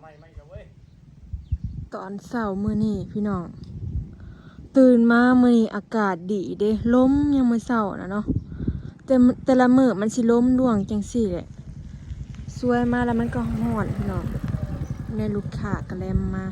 ใหม่ไม่กันเว้ยตอนเช้ามื้อนี้พี่น้อง ตื่นมามื้อนี้อากาศดีเด้ลมยังมื้อเช้านะเนาะแต่มแต่ละมื้อมันสิลมร่วงจังซี่แหละสวยมาแล้วมันก็ร้อนพี่น้องในลูกค้าก็แลมมา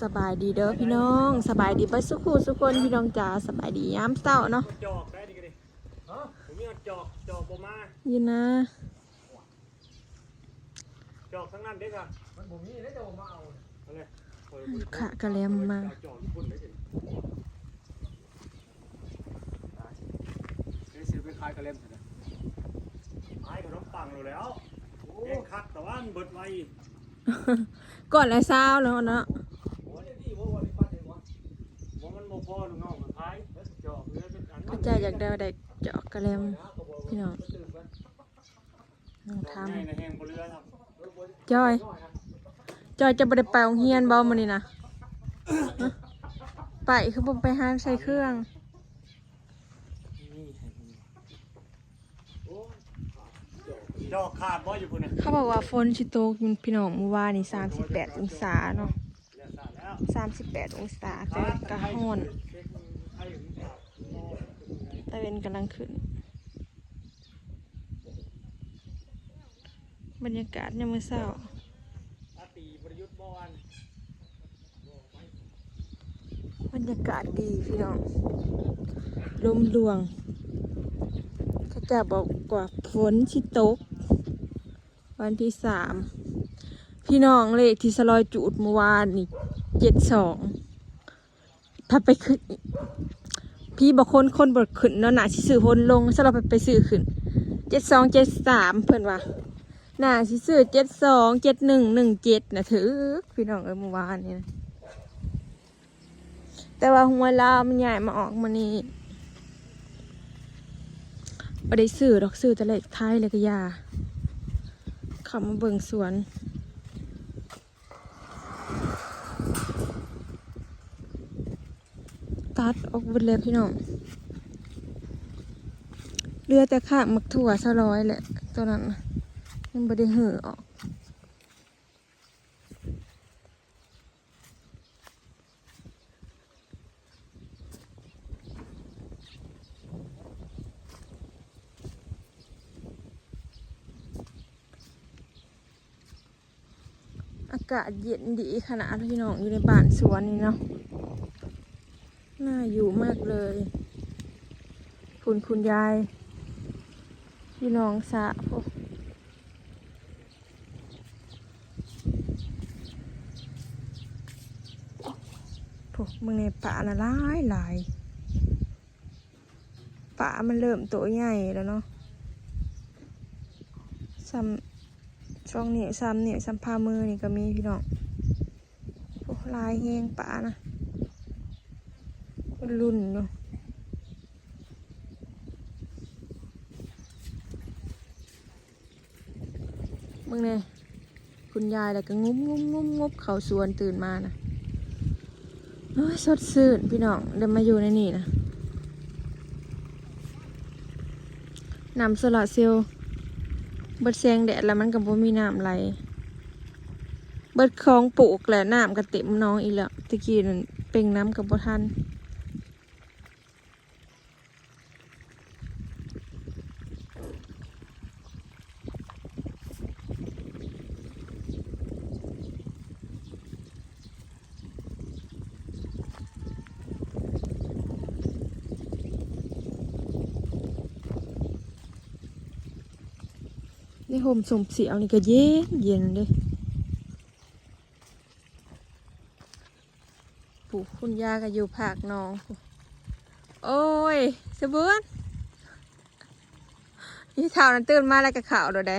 สบายดีเด้อพี่น้องสบายดีเบ่สุขุสุกคนพี่น้องจ๋าสบายดียามเช้าเนาะจอกได้ดิกันดิฮะผมมีจอกจอกบ่มาอยู่นะ จอกทั้งนั้นเด้ค่ะมันบ่มีได้จะบ่มาเอาอะไรลูกค้าก็แลมมา จอกญี่ปุ่นได้สิได้ซื้อไปขายกระเล่มสินะขายขนมปังอยู่แล้วเองคักแต่ว่ามันเบิดไวก่อนละเช้าแล้วเนาะโอ้ยดีบ่ว่าได้ปัดเลยวะบ่มันบ่พอลูกน้องก็ขายจอกเหลือเป็นอันก็ใจอยากได้ได้เจาะกระแลมพี่น้องน้องทใหญ่ในแห้งบ่เรือครับำ จอย จอยจะได้ไปโรงเรียนบ่มื้อนี้นะไปคือบ่ไปหาใส่เครื่องจอกขาดบ่อยู่พุ่นน่ะเขาบอกว่าฝนสิตกอยู่พี่น้องเมื่อวานนี่38องศาเนาะแล้วซะแล้ว38องศาแต่ก็ร้อนตะเวนกำลังขึ้น บรรยากาศยามมื้อเช้าอาตีบริยุทธ์บอนบรรยากาศดีพี่น้องลมดวงเขาจะบอกว่าฝนชิตก วันที่สามพี่น้องเลขที่สลอยจูดเมื่อวานนี่เจ็ดสองถ้าไปขึ้น พี่บอกคนคนบดขึ้นเนาะหนาสิซื้อพนลงสลับไปไปซื้อขึ้นเจ็ดสองเจ็ดสามเพื่อนว่า หนาสิซื้อเจ็ดสองเจ็ดหนึ่งหนึ่งเจ็ดนะถือพี่น้องเอ้ยเมื่อวานนี่นะแต่ว่าหัวลามันใหญ่มาออกมานี่บ่ได้ซื้อดอกซื้อแต่เลขท้ายเลยก็ยาขับมาเบิ่งสวนตัดออกหมดเลยพี่น้องเรือแต่ข้างมักถั่วซะร้อยแหละตัวนั้นนะ ยังบ่ได้เหือออกอากาศเย็นดีขนาดพี่น้องอยู่ในบ้านสวนนี่เนาะ น่าอยู่มากเลย คุณคุณยาย พี่น้องสะพวกพวก มึงในป่าน่ะหลายหลายป่ามันเริ่มโตใหญ่แล้วเนาะซ้ำช่องนี้ซ้ำเนี่ยซ้ำพามือนี่ก็มีพี่น้องพวกลายแหงป่านะรุ่นเนาะมึงเนี่ยคุณยายแล้วก็งุ้มงุ้มงุ้มงุบเขาสวนตื่นมานะโอ้ย สดสื่นพี่น้องเดินมาอยู่ในนี่นะน้ำโซลาร์เซลล์เบิดแสงแดดแล้วมันก็บ่มีน้ำไหล เบิดคลองปลูกแหละน้ำก็เต็มน้องอีแล้วตะกี้นั่นเป่งน้ำกับบ่ทัน นี่โฮมสมเสียวนี่ก็เย็นเย็นเลยปู่คุณยาก็อยู่ภาคน้อง โอ้ยสะเบือนยี่เท่านั้นตื่นมาแล้วก็ข่าวเดี๋ยวได้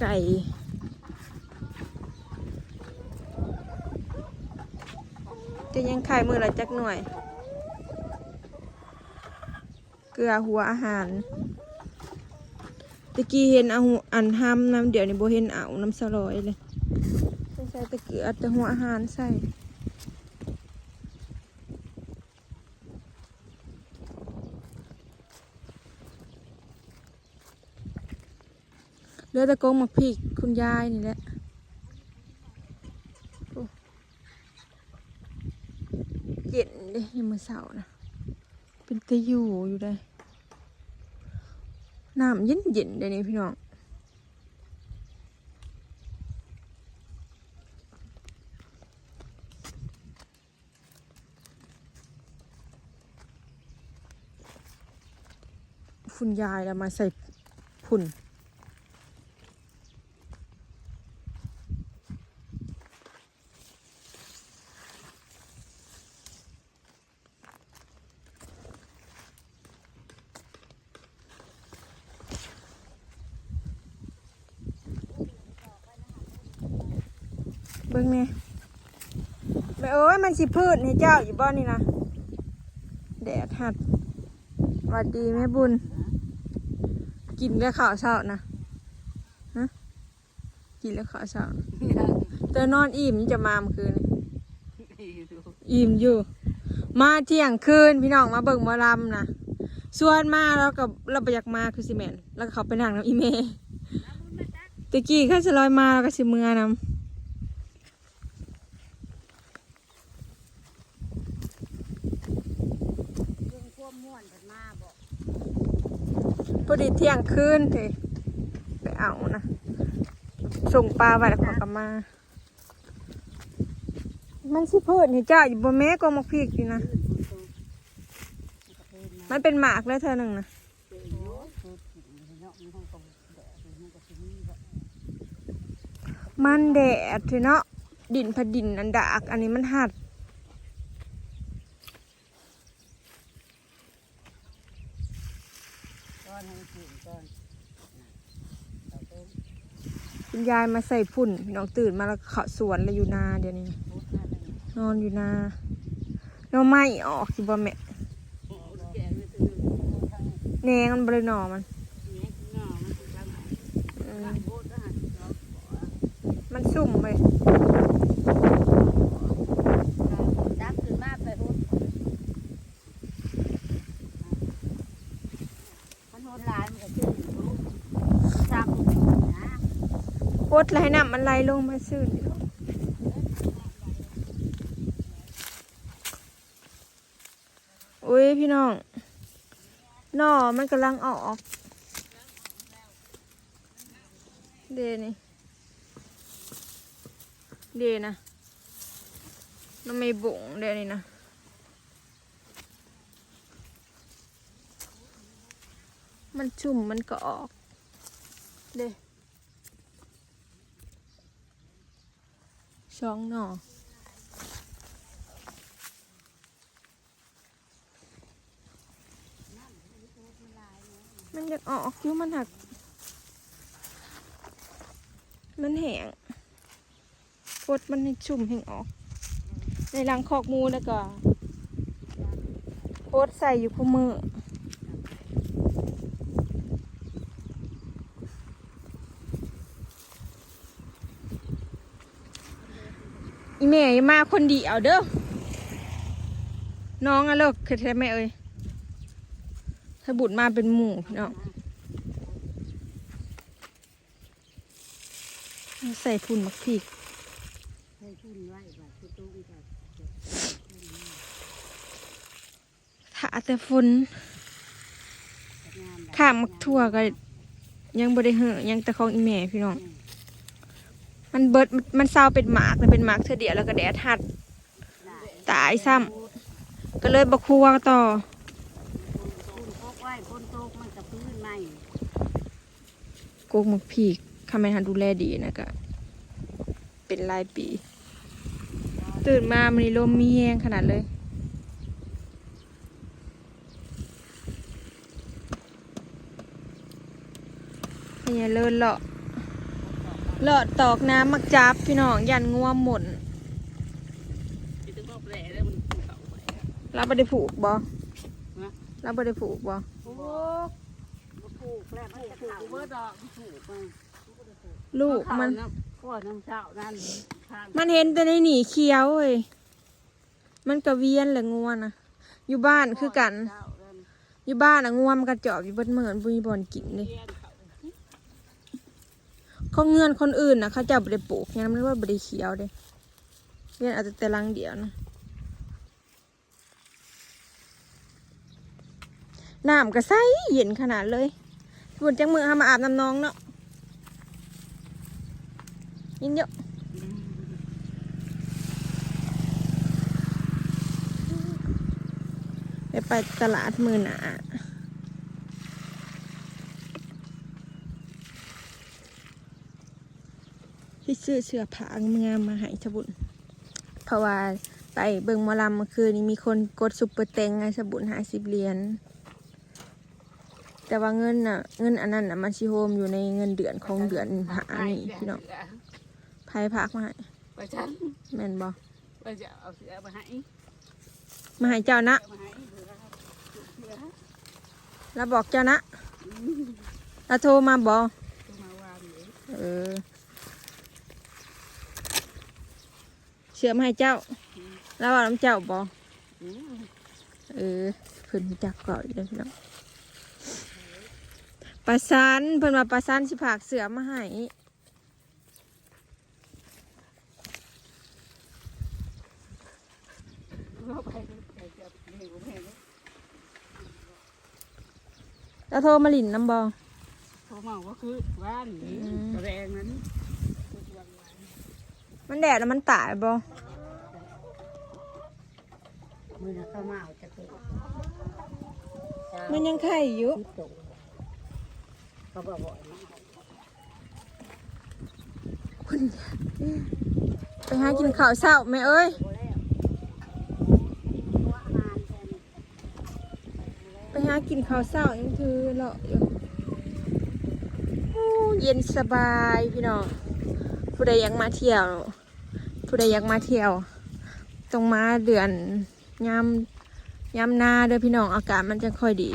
ไก่จะยังขายมือละจักหน่วย เกลือหัวอาหารตะกี้เห็นเอาอันห้ำน้ำเดี๋ยวนี้โบเห็นเอาน้ำสลอยเลยไม่ใส่ตะเกียบแต่หัวอาหารใส่เหลือแต่กงหมักพริกคุณยายนี่แหละเย็นเด้ยังมือเสาร์นะ เป็นตะอยู่อยู่ได้น้ำเย็นเย็นๆเดี๋ยวนี้พี่น้องฝุ่นยายแล้วมาใส่ฝุ่น เบิ่งแม่แม่เอ้ ยมันสิพืชให้เจ้าอยู่บ้านนี่นะแดดหัดหวัดดีแม่บุญ กินแล้วข้าวเช้านะฮะกินแล้วข้าวเช้าแต่นอนอิ่มจะมาเมื่อคืนนี่อิ่มอยู่ มาเที่ยงคืนพี่น้องมาเบิ่งหมอลำนะส่วนมาแล้วก็เราไปอยากมาคือสิแมนแล้วก็เขาไปนั่งน้ำอีเมตะกี้ข้าจะลอยมาแล้วก็สิเมือนำ เรื่องความม่วนเพิ่นมาบอก พอดีเที่ยงคืนเถไปเอานะส่งปลาไว้แล้วขอกลับมา มันสิเพิ่นให้เจ้าอยู่บ่แม่ก็มักพริกอยู่นะ มันเป็นหมากแล้วเธอหนึ่งนะมันแดดเถอะเนาะดินพะดินอันดาก อันนี้มันหัด ก้อนให้มันกินก้อนเอาต้ม คุณยายมาใส่พุ่นพี่น้องตื่นมาแล้วเขาสวนแล้วอยู่นาเดี๋ยวนี้ นอนอยู่นาเราไม่ออกสิบ่แม่แม่แหนงมันบริหนอมัน มันสุ่มไป จับขึ้นมาไปพุดมันโหดหลายมันก็ขึ้นอยู่ซ้ำนะ โคตรไหลน้ำมันไหลลงมาซื่นเดียวอุ้ยพี่น้องหน่อมันกำลังออกเดนี่เดนะมันไม่บุ๋งเดนี่นะมันชุ่มมันก็ออก เด สองหน่อมันอยากออกอยู่มันหัก มันแห้งฟดมันให้ชุ่มแห้งออก ในรังคอกมูแล้วก็โคดใส่อยู่คู่มือ แม่ย่ามาคนเดียวเด้อ น้องอะเลิกคือแท้แม่เอ้ยถ้าบุญมาเป็นหมู่พี่น้องใส่พุ่นมักพริกถ้าแต่ฝนข้ามมักทั่วก็ยังบ่ได้เหอยังแต่ของอีแม่พี่น้อง มันเบิดมันเศร้าเป็นหมากเลยเป็นหมากเธอเดียวแล้วก็แดดหัดตายซ้ำก็เลยบกคัวต่อคุณพกไว้พ้นโต๊ะมันกับพื้นใหม่กกมักพีกคำแม่นทันดูแลดีนะก็เป็นรายปี ตื่นมามันนี่ลมมีแห้งขนาดเลยนี่เลินเลาะ เลาะตอกน้ำมักจับพี่น้องยันงัวหมุนจะต้องบอกแหล่แล้วมันผูกเขาไว้เราไม่ได้ผูกบ่ฮะเราไม่ได้ผูกบ่ผูกผูกแล้วมันจะเข่าเมื่อดอกผูกมันลูกมันข้อน้ำเช้านั่นข้างมันเห็นแต่ในหนีเคี้ยวเว้ยมันกระเวียนแหละงัวนะอยู่บ้านคือกันเช้านั่นอยู่บ้านอะงัวมันกระจอบอยู่บนเหมือนบุยบอนกินเลยเรียนเขาขอเงื่อนคนอื่นนะเขาจะบริปลูกงั้นมันว่าบริเขียวเด้เงื่อนอาจจะแต่ลังเดียวนะน้ำก็ใสเย็นขนาดเลยบุญจังมือหามาอาบน้ำน้องเนาะยินเยอะไปไปตลาดมือหนา ซื้อเสื้อผ้างามๆมาให้สบุญเพราะว่าไปเบิ่งหมอลำเมื่อคืนนี้มีคนกดซุปเปอร์เต็งไงสบุญหาสิบเหรียญแต่ว่าเงินน่ะเงินอันนั้นน่ะมันชิโฮมอยู่ในเงินเดือนของเดือนหานี่พี่น้องไพ่พักมาให้ไปฉันแม่นบอไปจะเอาเสือมาให้มาให้เจ้านะมาให้เสือเสือแล้วบอกเจ้านะแล้วโทรมาบอตัวมาวานเลยเออ เชื่อมาให้เจ้า แล้วว่าน้ำเจ้าบออืมเออเพิ่นรู้จักก่อนเด้อพี่น้องปลาซันเพิ่นว่าปลาซันสิผากเสือมาให้เราไปไปจะเลี้ยงแม่เลยแล้วโทรมาหลินน้ำบอเขาเมาก็คือว่านนี้อืมแรงนั้น มันแดดแล้วมันตายบอมือนะเขาเมาจะเป็นมันยังไข่อยู่ที่ตกเขาบอกบ่อยนะไปหากินข้าวเช้าแม่เอ้ยไปหากินข้าวเช้ายังคือเลาะอยู่อเย็นสบายพี่น้องผู้ใดยากมาเที่ยว ผู้ใดอยากมาเที่ยวต้องมาเดือนยามยามหนาเด้อพี่น้องอากาศมันจะค่อยดี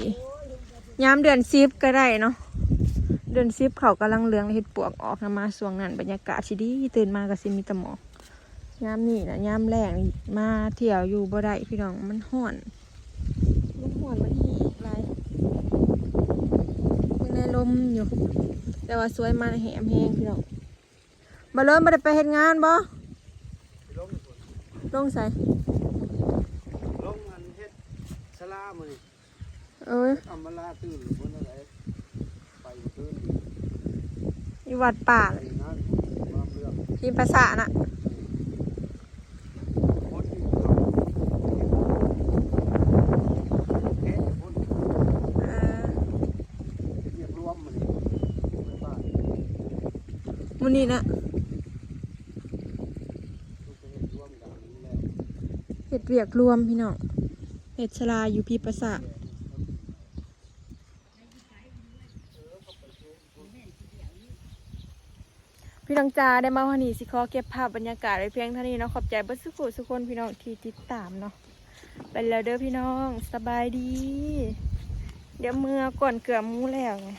ยามเดือนซิบก็ได้เนาะเดือนซิบเขากำลังเลืองเห็ดปวกออกนะมาสวงนั้นบรรยากาศชิดีตื่นมาก็สิมีตะหมอกยามนี่นะยามแรกมาเที่ยวอยู่บ่ได้พี่น้องมันห้อนมันห้อนมันหีบไรมันในลมอยู่ แต่ว่าสวยมาแหมแห้งพี่น้องบ่เริ่มบ่ได้ไปเฮ็ดงานบ่ ลงฝนลงใส่ลงอันเฮ็ดสลามือนี่เอ้ยอำมาลาตื่นหรือบนอะไรไปบ่ตื่นอยู่วัดป่าไปนั่นมาเรื่องที่ภาษาน่ะคนที่เขาแค่คนเออเรียกรวมมันนี่ไปบ้านมื้อนี้นะ ลูกไปเฮ็ดรวมกันนี่แหละ เฮ็ดเวียกรวมพี่น้องเฮ็ดชลาอยู่พี่ภาษาพี่น้องจาได้มาวันนี้สิขอเก็บภาพบรรยากาศไว้เพียงเท่านี้เนาะขอบใจเบิดสุขุสุกคนพี่น้องที่ติดตามเนาะไปแล้วเด้อพี่น้องสบายดี เดี๋ยวเมื่อก่อนเกือบมูแล้วไง